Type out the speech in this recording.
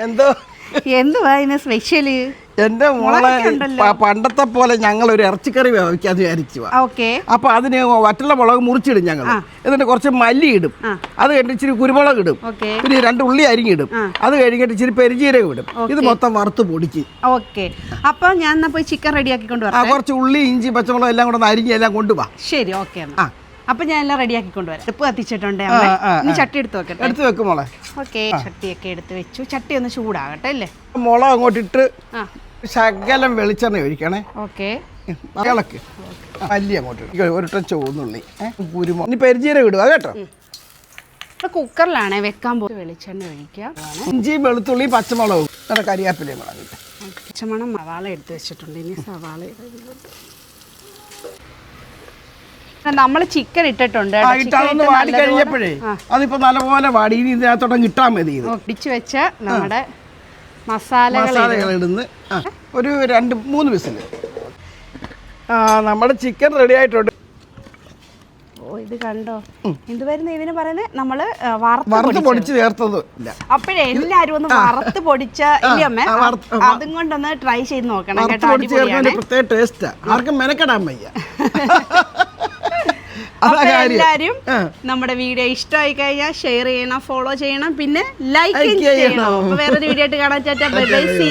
എന്തോ? എന്തുവാ ഇതിന് സ്പെഷ്യൽ എന്റെ മോളെ പണ്ടത്തെ പോലെ ഞങ്ങൾ ഒരു ഇറച്ചിക്കറി വേവിക്കാന്ന് വിചാരിച്ചു ഓക്കെ. അപ്പൊ അതിന് വറ്റുള്ള മുളക് മുറിച്ചിടും ഞങ്ങൾ. എന്നിട്ട് കുറച്ച് മല്ലി ഇടും. അത് കഴിഞ്ഞിട്ട് ഇച്ചിരി കുരുമുളക് ഇടും. പിന്നെ രണ്ട് ഉള്ളി അരിഞ്ഞിടും അത് കഴിഞ്ഞിട്ട് ഇച്ചിരി പെരിജീരകം ഇടും. ഇത് മൊത്തം വറുത്ത് പൊടിച്ച്. ഓക്കെ. അപ്പൊ ഞാൻ പോയി ചിക്കൻ റെഡിയാക്കി കൊണ്ടുവരാം കുറച്ച് ഉള്ളി ഇഞ്ചി പച്ചമുളക് എല്ലാം കൂടെ അരിഞ്ഞ് എല്ലാം കൊണ്ടുപോവാ ശരി ഓക്കെ ആ. അപ്പൊ ഞാൻ എല്ലാം റെഡിയാക്കി കൊണ്ടുവരാം. അടുപ്പ് കത്തിച്ചിട്ടുണ്ട് ഇനി ചട്ടി എടുത്ത് വെക്കട്ടെ. എടുത്ത് വെക്കും മോളെ. ഓക്കെ ചട്ടിയൊക്കെ എടുത്ത് വെച്ചു. ചട്ടി ഒന്ന് ചൂടാകട്ടെ അല്ലേ? മുള അങ്ങോട്ട് ഇട്ട് ശകലം വെളിച്ചെണ്ണ ഒഴിക്കണേ. ഓക്കെ. ഇളക്ക്. മല്ലി അങ്ങോട്ട് ഒരു ടച്ച് ഇനി പരിചയം ഇടുക കേട്ടോ? കുക്കറിലാണേ വെക്കാൻ പോകും വെളിച്ചെണ്ണ ഒഴിക്കുക. ഇഞ്ചി വെളുത്തുള്ളി പച്ചമുളകും. കരിയാപ്പിലയും പച്ചമണം സവാള എടുത്ത് വെച്ചിട്ടുണ്ട്. ഇനി സവാള നമ്മൾ ചിക്കൻ ഇട്ടിട്ടുണ്ട്. ചിക്കൻ വാടി കഴിഞ്ഞപ്പോഴേ അതിപ്പോ നല്ലപോലെ വാടി ഇനി ഇതിനകത്തോടെ ഇട്ടാൽ മതി ഇടിച്ചു വെച്ച നമ്മുടെ മസാലകൾ ഇടുന്ന് ഒരു രണ്ട് മൂന്ന് വിസിൽ ആ നമ്മുടെ ചിക്കൻ റെഡി ആയിട്ടുണ്ട്. ഓ ഇത് കണ്ടോ? എന്തുവായിരുന്നു ഇവന് പറയുന്നത്? നമ്മൾ വറുത്ത്. പൊടിച്ച് ചേർത്തത്. അപ്പോഴേ എല്ലാരും ഒന്ന് വറുത്ത് പൊടിച്ച ഇല്ലമ്മേ അതും കൊണ്ടൊന്ന് ട്രൈ ചെയ്ത് നോക്കണം കേട്ടോ പ്രത്യേക ടേസ്റ്റാ ആർക്കും മെനക്കെടാൻ വയ്യ. എല്ലാരും. നമ്മുടെ വീഡിയോ ഇഷ്ടമായി കഴിഞ്ഞാൽ ഷെയർ ചെയ്യണം ഫോളോ ചെയ്യണം പിന്നെ ലൈക്ക് ചെയ്യണം. വേറൊരു വീഡിയോ ആയിട്ട് കാണാൻ ചേട്ടാ. Bye bye see.